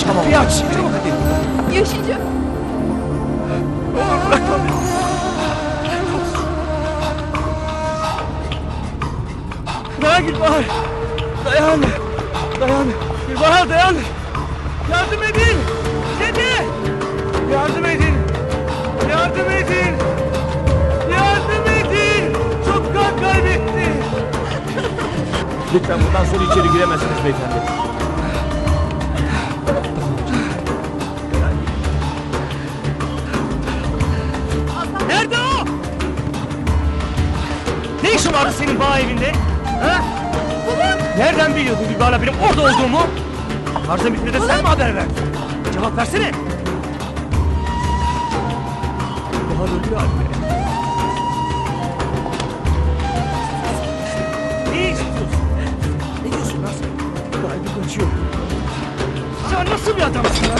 Çabuk hadi. Yaşayacak. Oğlum bırakma beni. Dayan Gülbahar. Dayan. Dayan. Gülbahar dayan. Yardım edin. Dede. Yardım edin. Yardım edin. Yardım edin. Çok kan kaybetti. Lütfen bundan sonra içeri giremezsiniz beyefendi. Ne işin vardı senin bağ evinde? Ha? Nereden biliyordun Gülbahar'la benim orada olduğumu? Tarzan bitmedi de sen mi haber verdin? Cevap versene. Bahar ölüyor anne. Ne istiyorsun? Ne diyorsun lan sen? Kalbi kaçıyor. Sen nasıl bir adamsın lan?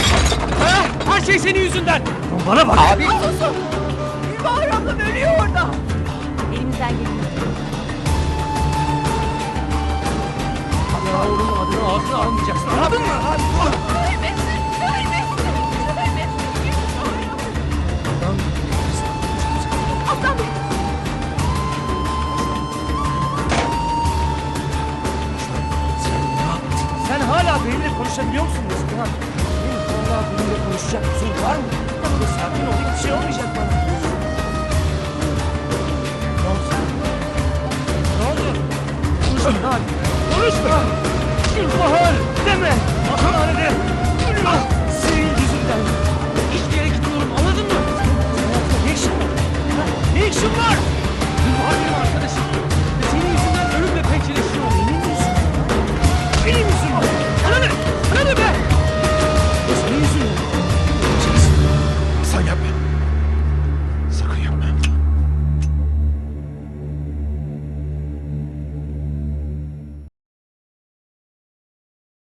Ha? Her şey senin yüzünden. Lan Bana bak. Abi. Susun. Gülbahar ablam ölüyor orada. Elimizden geliyor. Ağzına almayacaksın. Anladın mı? Sen hala benimle konuşabiliyor musun Neslihan? Benim hala benimle konuşacak huzur var mı? Böyle sakin ol, hiçbir şey olmayacak bana. Ne oldu? Ne oldu? Konuşma lan. Konuşma. Gülbahar